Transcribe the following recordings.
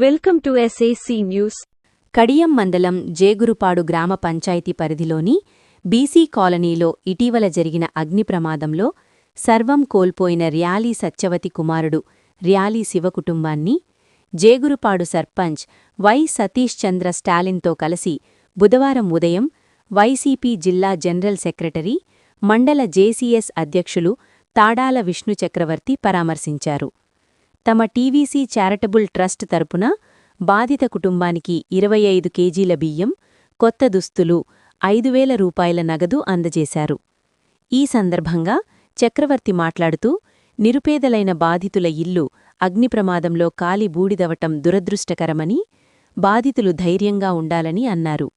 Welcome to SAC news Kadiyam మండలం జేగురుపాడు గ్రామ పంచాయతీ పరిధిలోని బీసీ కాలనీలో ఇటీవల జరిగిన అగ్ని ప్రమాదంలో సర్వం కోల్పోయిన ర్యాలీ సత్యవతి కుమారుడు ర్యాలీ శివ కుటుంబాన్ని జేగురుపాడు సర్పంచ్ వై సతీష్ చంద్ర స్టాలిన్తో కలిసి బుధవారం ఉదయం వైసీపీ జిల్లా జనరల్ సెక్రటరీ మండల జేసీఎస్ అధ్యక్షులు తాడాల విష్ణు చక్రవర్తి పరామర్శించారు. తమ టీవీసీ చారిటబుల్ ట్రస్ట్ తరపున బాధిత కుటుంబానికి ఇరవై ఐదు కేజీల బియ్యం కొత్త దుస్తులు ఐదు వేల రూపాయల నగదు అందజేశారు. ఈ సందర్భంగా చక్రవర్తి మాట్లాడుతూ నిరుపేదలైన బాధితుల ఇల్లు అగ్నిప్రమాదంలో కాలి బూడిదవటం దురదృష్టకరమని బాధితులు ధైర్యంగా ఉండాలని అన్నారు.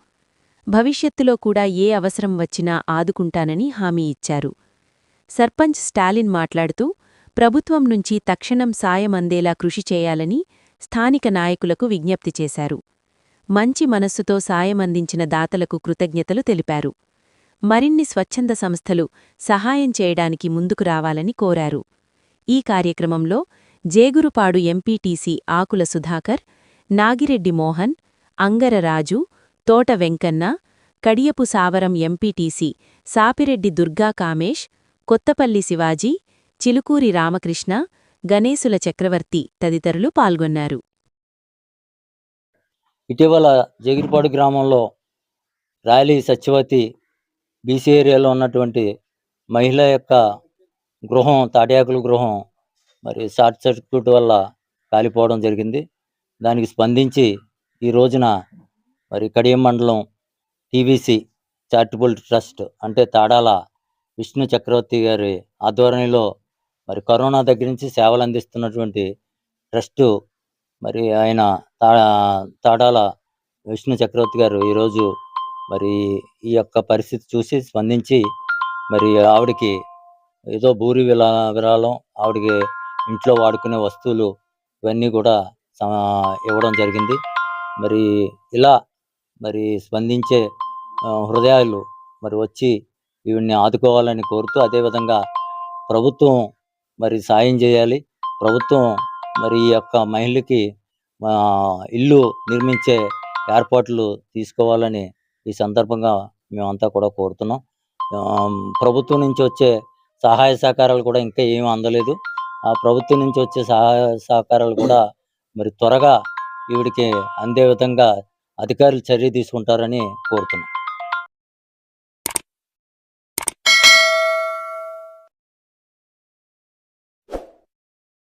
భవిష్యత్తులో కూడా ఏ అవసరం వచ్చినా ఆదుకుంటానని హామీ ఇచ్చారు. సర్పంచ్ స్టాలిన్ మాట్లాడుతూ ప్రభుత్వం నుంచి తక్షణం సాయం అందేలా కృషి చేయాలని స్థానిక నాయకులకు విజ్ఞప్తి చేశారు. మంచి మనస్సుతో సాయం అందించిన దాతలకు కృతజ్ఞతలు తెలిపారు. మరిన్ని స్వచ్ఛంద సంస్థలు సహాయం చేయడానికి ముందుకు రావాలని కోరారు. ఈ కార్యక్రమంలో జేగురుపాడు ఎంపీటీసీ ఆకుల సుధాకర్ నాగిరెడ్డి మోహన్ అంగరరాజు తోట వెంకన్న కడియపు సావరం ఎంపీటీసీ సాపిరెడ్డి దుర్గా కామేష్ కొత్తపల్లి శివాజీ చిలుకూరి రామకృష్ణ గణేశుల చక్రవర్తి తదితరులు పాల్గొన్నారు. ఇటీవల జగిరిపాడు గ్రామంలో రాయలి సత్యవతి బీసీ ఏరియాలో ఉన్నటువంటి మహిళ యొక్క గృహం తాటియాకుల గృహం మరి షార్ట్ సర్క్యూట్ వల్ల కాలిపోవడం జరిగింది. దానికి స్పందించి ఈ రోజున మరి కడియం మండలం టీవీసీ చారిటబుల్ ట్రస్ట్ అంటే తాడాల విష్ణు చక్రవర్తి గారి ఆధ్వర్యంలో మరి కరోనా దగ్గర నుంచి సేవలు అందిస్తున్నటువంటి ట్రస్టు మరి ఆయన తా తాడాల విష్ణు చక్రవర్తి గారు ఈరోజు మరి ఈ యొక్క పరిస్థితి చూసి స్పందించి మరి ఆవిడకి ఏదో భూరి విలా విరాళం ఆవిడకి ఇంట్లో వాడుకునే వస్తువులు ఇవన్నీ కూడా ఇవ్వడం జరిగింది. మరి ఇలా మరి స్పందించే హృదయాలు మరి వచ్చి ఈవిడ్ని ఆదుకోవాలని కోరుతూ అదేవిధంగా ప్రభుత్వం మరి సాయం చేయాలి. ప్రభుత్వం మరి ఈ యొక్క మహిళకి ఇల్లు నిర్మించే ఏర్పాట్లు తీసుకోవాలని ఈ సందర్భంగా మేమంతా కూడా కోరుతున్నాం. ప్రభుత్వం నుంచి వచ్చే సహాయ సహకారాలు కూడా ఇంకా ఏమీ అందలేదు. ఆ ప్రభుత్వం నుంచి వచ్చే సహాయ సహకారాలు కూడా మరి త్వరగా ఈవిడికి అందే విధంగా అధికారులు చర్య తీసుకుంటారని కోరుతున్నాం.